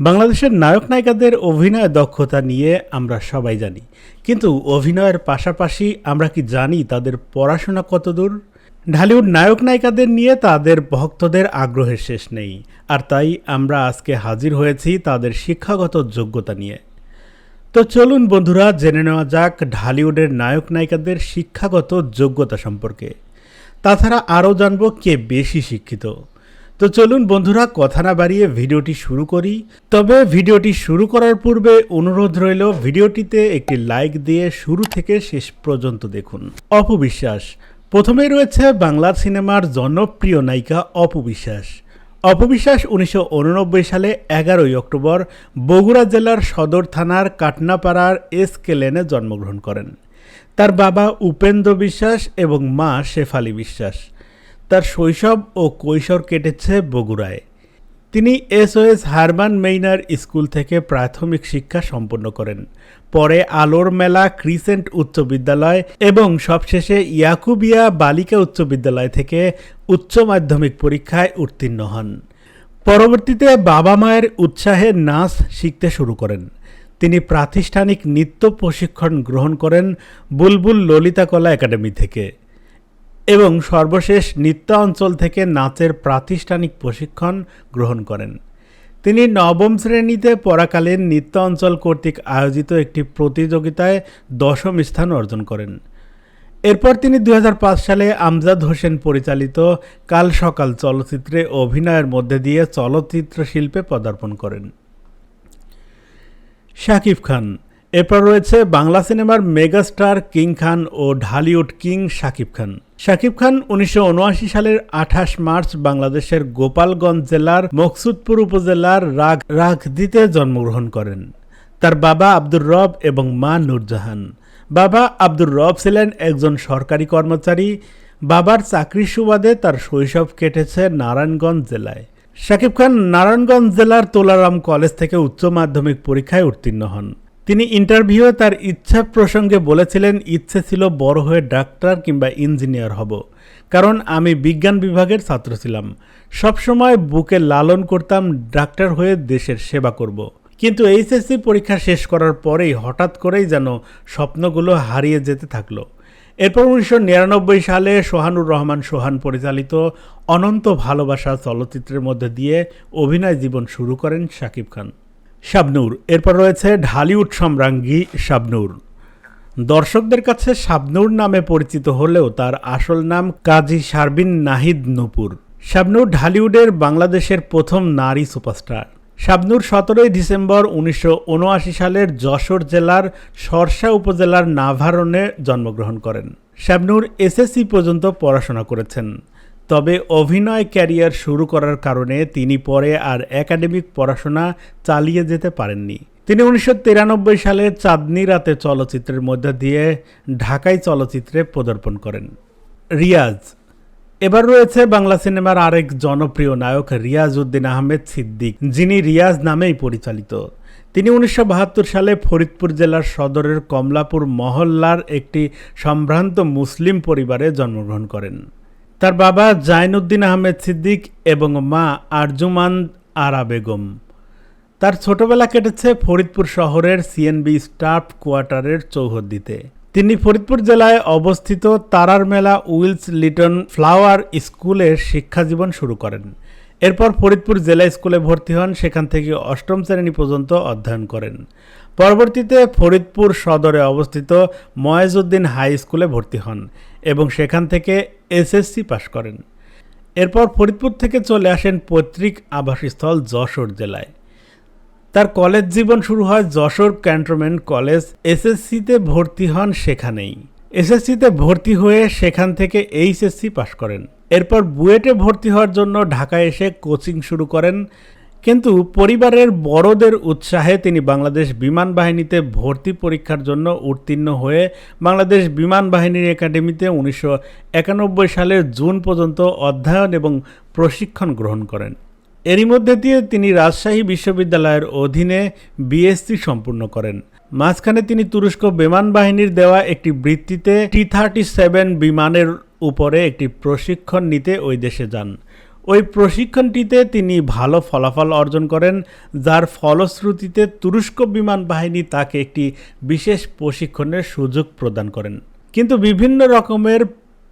বাংলাদেশের নায়ক নায়িকাদের অভিনয় দক্ষতা নিয়ে আমরা সবাই জানি। কিন্তু অভিনয়ের পাশাপাশি আমরা কি জানি তাদের পড়াশোনা কতদূর? ঢালিউড নায়ক নায়িকাদের নিয়ে তাদের ভক্তদের আগ্রহের শেষ নেই। আর তাই আমরা আজকে হাজির হয়েছি তাদের শিক্ষাগত যোগ্যতা নিয়ে। তো চলুন বন্ধুরা, জেনে নেওয়া যাক ঢালিউডের নায়ক নায়িকাদের শিক্ষাগত যোগ্যতা সম্পর্কে। তাছাড়া আরও জানব কে বেশি শিক্ষিত। তো চলুন বন্ধুরা, কথা না বাড়িয়ে ভিডিওটি শুরু করি। তবে ভিডিওটি শুরু করার পূর্বে অনুরোধ রইল, ভিডিওটিতে একটি লাইক দিয়ে শুরু থেকে শেষ পর্যন্ত দেখুন। অপবিশ্বাস। প্রথমেই রয়েছে বাংলা সিনেমার জনপ্রিয় নায়িকা অপবিশ্বাস। অপবিশ্বাস উনিশশো উননব্বই সালে এগারোই অক্টোবর বগুড়া জেলার সদর থানার কাটনাপাড়ার এস কে লেনে জন্মগ্রহণ করেন। তার বাবা উপেন্দ্র বিশ্বাস এবং মা শেফালি বিশ্বাস। তার শৈশব ও কৈশোর কেটেছে বগুড়ায়। তিনি এসওএস হারমান মেইনার স্কুল থেকে প্রাথমিক শিক্ষা সম্পন্ন করেন। পরে আলোর মেলা, ক্রিসেন্ট উচ্চ বিদ্যালয় এবং সবশেষে ইয়াকুবিয়া বালিকা উচ্চ বিদ্যালয় থেকে উচ্চ মাধ্যমিক পরীক্ষায় উত্তীর্ণ হন। পরবর্তীতে বাবা মায়ের উৎসাহে নাচ শিখতে শুরু করেন। তিনি প্রাতিষ্ঠানিক নৃত্য প্রশিক্ষণ গ্রহণ করেন বুলবুল ললিতা কলা একাডেমি থেকে। এবং সর্বশেষ নৃত্য অঞ্চল থেকে নাচের প্রাতিষ্ঠানিক প্রশিক্ষণ গ্রহণ করেন। তিনি নবম শ্রেণীতে পড়াকালীন নৃত্য অঞ্চল কর্তৃক আয়োজিত একটি প্রতিযোগিতায় দশম স্থান অর্জন করেন। এরপর তিনি দু হাজার পাঁচ সালে আমজাদ হোসেন পরিচালিত কাল সকাল চলচ্চিত্রে অভিনয়ের মধ্যে দিয়ে চলচ্চিত্র শিল্পে পদার্পণ করেন। শাকিব খান এরপর রয়েছে বাংলা সিনেমার মেগাস্টার কিং খান ও ঢালিউড কিং শাকিব খান। শাকিব খান উনিশশো উনআশি সালের আঠাশ মার্চ বাংলাদেশের গোপালগঞ্জ জেলার মকসুদপুর উপজেলার রাগ রাগদিতে জন্মগ্রহণ করেন। তার বাবা আব্দুর রব এবং মা নূরজাহান। বাবা আব্দুর রব ছিলেন একজন সরকারি কর্মচারী। বাবার চাকরির সুবাদে তার শৈশব কেটেছে নারায়ণগঞ্জ জেলায়। শাকিব খান নারায়ণগঞ্জ জেলার তোলারাম কলেজ থেকে উচ্চ মাধ্যমিক পরীক্ষায় উত্তীর্ণ হন। তিনি ইন্টারভিউয়ে তার ইচ্ছা প্রসঙ্গে বলেছিলেন, ইচ্ছে ছিল বড় হয়ে ডাক্তার কিংবা ইঞ্জিনিয়ার হব। কারণ আমি বিজ্ঞান বিভাগের ছাত্র ছিলাম। সবসময় বুকে লালন করতাম, ডাক্তার হয়ে দেশের সেবা করব। কিন্তু এইচএসসি পরীক্ষা শেষ করার পরেই হঠাৎ করেই যেন স্বপ্নগুলো হারিয়ে যেতে থাকল। এরপর উনিশশো নিরানব্বই সালে সোহানুর রহমান সোহান পরিচালিত অনন্ত ভালোবাসা চলচ্চিত্রের মধ্যে দিয়ে অভিনয় জীবন শুরু করেন শাকিব খান। শাবনূর। এরপর রয়েছে ঢালিউড সম্রাঙ্গী শাবনূর। দর্শকদের কাছে শাবনূর নামে পরিচিত হলেও তার আসল নাম কাজী শারবিন নাহিদ নূপুর। শাবনূর ঢালিউডের বাংলাদেশের প্রথম নারী সুপারস্টার। শাবনূর সতেরোই ডিসেম্বর উনিশশো উনআশি সালের যশোর জেলার সরসা উপজেলার নাভারণে জন্মগ্রহণ করেন। শাবনূর এসএসসি পর্যন্ত পড়াশোনা করেছেন। তবে অভিনয় ক্যারিয়ার শুরু করার কারণে তিনি পরে আর একাডেমিক পড়াশোনা চালিয়ে যেতে পারেননি। তিনি উনিশশো তিরানব্বই সালে চাঁদনি রাতে চলচ্চিত্রের মধ্যে দিয়ে ঢাকাই চলচ্চিত্রে পদার্পণ করেন। রিয়াজ। এবার রয়েছে বাংলা সিনেমার আরেক জনপ্রিয় নায়ক রিয়াজ উদ্দিন আহমেদ সিদ্দিক, যিনি রিয়াজ নামেই পরিচালিত। তিনি উনিশশো বাহাত্তর সালে ফরিদপুর জেলার সদরের কমলাপুর মহল্লার একটি সম্ভ্রান্ত মুসলিম পরিবারে জন্মগ্রহণ করেন। তার বাবা জাইনুদ্দিন আহমেদ সিদ্দিক এবং মা আরজুমান আরা বেগম। তার ছোটবেলা কেটেছে ফরিদপুর শহরের সিএনবি স্টাফ কোয়ার্টারের চৌহদ্দিতে। তিনি ফরিদপুর জেলায় অবস্থিত তারার মেলা উইলস লিটন ফ্লাওয়ার স্কুলের শিক্ষাজীবন শুরু করেন। এরপর ফরিদপুর জেলা স্কুলে ভর্তি হন, সেখান থেকে অষ্টম শ্রেণি পর্যন্ত অধ্যয়ন করেন। পরবর্তীতে ফরিদপুর সদরে অবস্থিত ময়েজউদ্দিন হাই স্কুলে ভর্তি হন। এবং সেখান থেকে এসএসসি পাশ করেন। এরপর ফরিদপুর থেকে চলে আসেন পৈতৃক আবাসস্থল যশোর জেলায়। তার কলেজ জীবন শুরু হয় যশোর ক্যান্টনমেন্ট কলেজ। এসএসসিতে ভর্তি হন সেখানেই। এসএসসিতে ভর্তি হয়ে সেখান থেকে এইচএসসি পাশ করেন। এরপর বুয়েটে ভর্তি হওয়ার জন্য ঢাকায় এসে কোচিং শুরু করেন। কিন্তু পরিবারের বড়দের উৎসাহে তিনি বাংলাদেশ বিমান বাহিনীতে ভর্তি পরীক্ষার জন্য উত্তীর্ণ হয়ে বাংলাদেশ বিমান বাহিনীর একাডেমিতে উনিশশো একানব্বই সালের জুন পর্যন্ত অধ্যয়ন এবং প্রশিক্ষণ গ্রহণ করেন। এরই মধ্যে দিয়ে তিনি রাজশাহী বিশ্ববিদ্যালয়ের অধীনে বিএসসি সম্পূর্ণ করেন। মাঝখানে তিনি তুরস্ক বিমান বাহিনীর দেওয়া একটি বৃত্তিতে টি থার্টি সেভেন বিমানের উপরে একটি প্রশিক্ষণ নিতে ওই দেশে যান। ওই প্রশিক্ষণটিতে তিনি ভালো ফলাফল অর্জন করেন, যার ফলশ্রুতিতে তুরস্ক বিমান বাহিনী তাকে একটি বিশেষ প্রশিক্ষণের সুযোগ প্রদান করেন। কিন্তু বিভিন্ন রকমের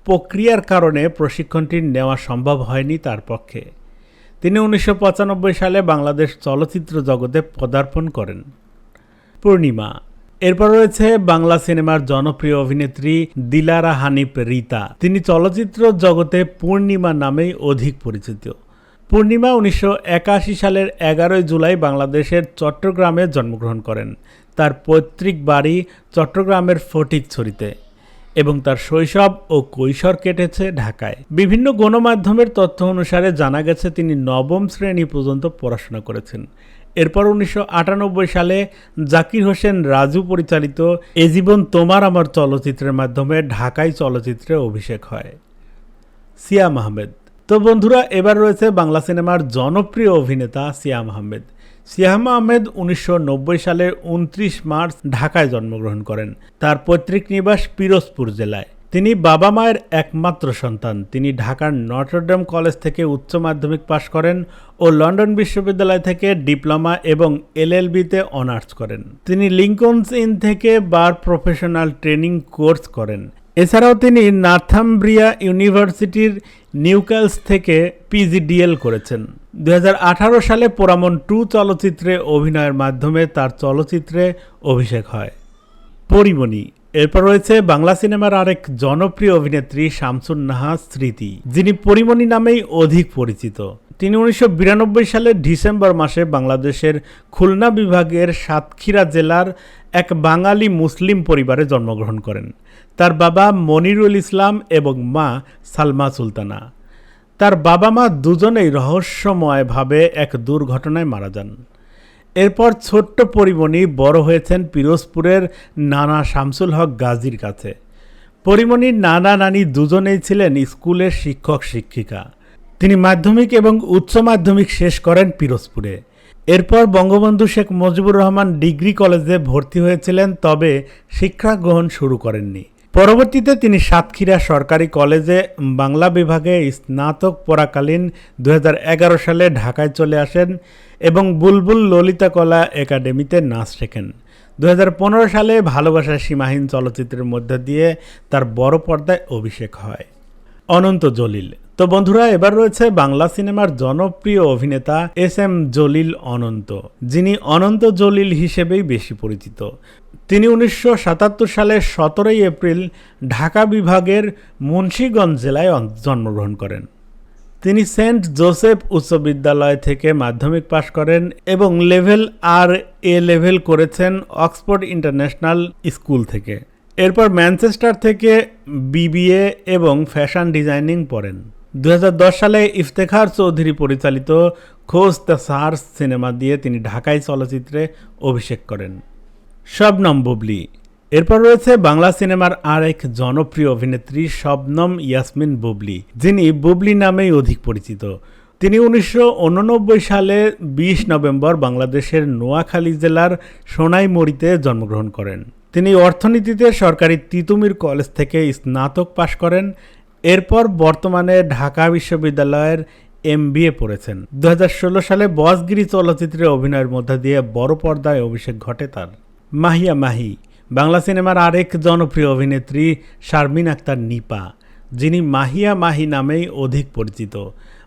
প্রক্রিয়ার কারণে প্রশিক্ষণটি নেওয়া সম্ভব হয়নি তার পক্ষে। তিনি উনিশশো পঁচানব্বই সালে বাংলাদেশ চলচ্চিত্র জগতে পদার্পণ করেন। পূর্ণিমা এরপর রয়েছে বাংলা সিনেমার জনপ্রিয় অভিনেত্রী দিলারা হানিফ রীতা। তিনি চলচ্চিত্র জগতে পূর্ণিমা নামেই অধিক পরিচিত। পূর্ণিমা উনিশশো একাশি সালের এগারোই জুলাই বাংলাদেশের চট্টগ্রামে জন্মগ্রহণ করেন। তার পৈতৃক বাড়ি চট্টগ্রামের ফটিকছড়িতে এবং তার শৈশব ও কৈশোর কেটেছে ঢাকায়। বিভিন্ন গণমাধ্যমের তথ্য অনুসারে জানা গেছে, তিনি নবম শ্রেণি পর্যন্ত পড়াশোনা করেছেন। এরপর উনিশশো আটানব্বই সালে জাকির হোসেন রাজু পরিচালিত এ জীবন তোমার আমার চলচ্চিত্রের মাধ্যমে ঢাকাই চলচ্চিত্রে অভিষেক হয়। সিয়াম আহমেদ তো বন্ধুরা, এবার রয়েছে বাংলা সিনেমার জনপ্রিয় অভিনেতা সিয়াম আহমেদ সিয়াম আহমেদ উনিশশো সালের উনত্রিশ মার্চ ঢাকায় জন্মগ্রহণ করেন। তার পৈতৃক নিবাস পিরোজপুর জেলায়। তিনি বাবা মায়ের একমাত্র সন্তান। তিনি ঢাকার নটরডেম কলেজ থেকে উচ্চ মাধ্যমিক পাশ করেন ও লন্ডন বিশ্ববিদ্যালয় থেকে ডিপ্লোমা এবং এলএলবিতে অনার্স করেন। তিনি লিঙ্কনস ইন থেকে বার প্রফেশনাল ট্রেনিং কোর্স করেন। এছাড়াও তিনি নার্থামব্রিয়া ইউনিভার্সিটির নিউক্যালস থেকে পিজিডিএল করেছেন। দু হাজার আঠারো সালে পোরামন টু চলচ্চিত্রে অভিনয়ের মাধ্যমে তার চলচ্চিত্রে অভিষেক হয়। পরিমণি এরপর রয়েছে বাংলা সিনেমার আরেক জনপ্রিয় অভিনেত্রী শামসুন নাহা, স্মৃতি, যিনি পরিমণি নামেই অধিক পরিচিত। তিনি উনিশশো বিরানব্বই সালের ডিসেম্বর মাসে বাংলাদেশের খুলনা বিভাগের সাতক্ষীরা জেলার এক বাঙালি মুসলিম পরিবারে জন্মগ্রহণ করেন। তার বাবা মনিরুল ইসলাম এবং মা সালমা সুলতানা। তার বাবা মা দুজনেই রহস্যময়ভাবে এক দুর্ঘটনায় মারা যান। এরপর ছোট্ট পরিমণি বড় হয়েছেন পিরোজপুরের নানা শামসুল হক গাজীর কাছে। পরিমণির নানা নানি দুজনেই ছিলেন স্কুলের শিক্ষক শিক্ষিকা। তিনি মাধ্যমিক এবং উচ্চ মাধ্যমিক শেষ করেন পিরোজপুরে। এরপর বঙ্গবন্ধু শেখ মুজিবুর রহমান ডিগ্রি কলেজে ভর্তি হয়েছিলেন, তবে শিক্ষা গ্রহণ শুরু করেননি। পরবর্তীতে তিনি সাতক্ষীরা সরকারি কলেজে বাংলা বিভাগে স্নাতক পড়াকালীন দুই হাজার এগারো সালে ঢাকায় চলে আসেন এবং বুলবুল ললিতা কলা একাডেমিতে নাচ শেখেন। দুই হাজার পনেরো সালে ভালোবাসা সীমাহীন চলচ্চিত্রের মধ্যে দিয়ে তার বড় পর্দায় অভিষেক হয়। অনন্ত জলিল। তো বন্ধুরা, এবার রয়েছে বাংলা সিনেমার জনপ্রিয় অভিনেতা এস এম জলিল অনন্ত, যিনি অনন্ত জলিল হিসেবেই বেশি পরিচিত। তিনি উনিশশো সাতাত্তর সালের সতেরোই এপ্রিল ঢাকা বিভাগের মুন্সীগঞ্জ জেলায় জন্মগ্রহণ করেন। তিনি সেন্ট জোসেফ উচ্চ বিদ্যালয় থেকে মাধ্যমিক পাশ করেন এবং লেভেল আর এ লেভেল করেছেন অক্সফোর্ড ইন্টারন্যাশনাল স্কুল থেকে। এরপর ম্যানচেস্টার থেকে বিবিএ এবং ফ্যাশন ডিজাইনিং পড়েন। দু হাজার দশ সালে ইফতেখার চৌধুরী পরিচালিত খোঁজ দ্য সার্স সিনেমা দিয়ে তিনি ঢাকাই চলচ্চিত্রে অভিষেক করেন। শবনম বুবলি। এরপর রয়েছে বাংলা সিনেমার আর এক জনপ্রিয় অভিনেত্রী শবনম ইয়াসমিন বুবলি, যিনি বুবলি নামেই অধিক পরিচিত। তিনি উনিশশো উন নব্বই সালে বিশ নভেম্বর বাংলাদেশের নোয়াখালী জেলার সোনাইমুড়িতে জন্মগ্রহণ করেন। তিনি অর্থনীতিতে সরকারি তিতুমির কলেজ থেকে স্নাতক পাশ করেন। এরপর বর্তমানে ঢাকা বিশ্ববিদ্যালয়ের এম বিএ পড়েছেন। দু হাজার ষোলো সালে বসগিরি চলচ্চিত্রে অভিনয়ের মধ্যে দিয়ে বড় পর্দায় অভিষেক ঘটে তার। মাহিয়া মাহি, বাংলা সিনেমার আরেক জনপ্রিয় অভিনেত্রী শারমিন আক্তার নিপা, যিনি মাহিয়া মাহি নামেই অধিক পরিচিত।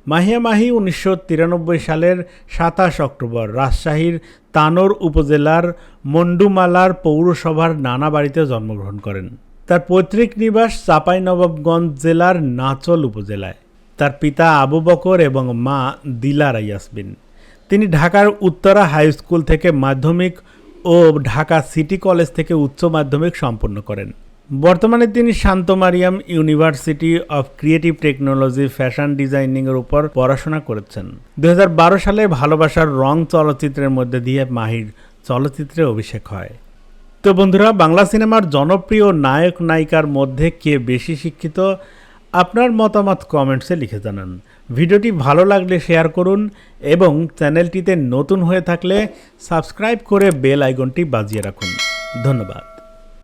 মাহিয়া মাহি উনিশশো তিরানব্বই সালের সাতাশ অক্টোবর রাজশাহীর তানোর উপজেলার মন্ডুমালার পৌরসভার নানা বাড়িতে জন্মগ্রহণ করেন। তার পৈতৃক নিবাস চাঁপাইনবাবগঞ্জ জেলার নাচল উপজেলায়। তার পিতা আবু বকর এবং মা দিলারা ইয়াসমিন। তিনি ঢাকার উত্তরা হাই স্কুল থেকে মাধ্যমিক ও ঢাকা সিটি কলেজ থেকে উচ্চ মাধ্যমিক সম্পন্ন করেন। বর্তমানে তিনি Shanto Mariam University of Creative Technology fashion ডিজাইনিংয়ের উপর পড়াশোনা করেছেন। দু হাজার বারো সালে ভালোবাসার রং চলচ্চিত্রের মধ্যে দিয়ে মাহির চলচ্চিত্রে অভিষেক হয়। তো বন্ধুরা, বাংলা সিনেমার জনপ্রিয় নায়ক নায়িকার মধ্যে কে বেশি শিক্ষিত আপনার মতামত কমেন্টসে লিখে জানান। ভিডিওটি ভালো লাগলে শেয়ার করুন এবং চ্যানেলটিতে নতুন হয়ে থাকলে সাবস্ক্রাইব করে বেল আইকনটি বাজিয়ে রাখুন। ধন্যবাদ।